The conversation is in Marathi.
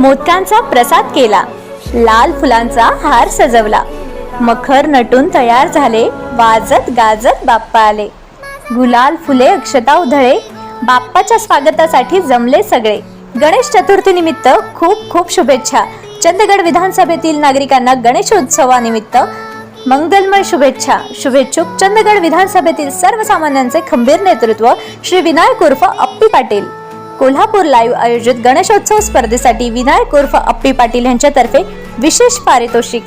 मोदकांचा प्रसाद केला. लाल फुलांचा हार सजवला. मखर नटून तयार झाले. वाजत गाजत बाप्पा आले. गुलाल फुले अक्षता उधळे. बाप्पाच्या स्वागतासाठी जमले सगळे. गणेश चतुर्थी निमित्त खूप खूप शुभेच्छा. चंदगड विधानसभेतील नागरिकांना गणेशोत्सवानिमित्त मंगलमय शुभेच्छा. शुभेच्छुक चंदगड विधानसभेतील सर्वसामान्यांचे खंबीर नेतृत्व श्री विनायक उर्फ अप्पी पाटील. कोल्हापूर लाईव्ह आयोजित गणेशोत्सव स्पर्धेसाठी विनायक उर्फ अप्पी पाटील यांच्यातर्फे विशेष पारितोषिक.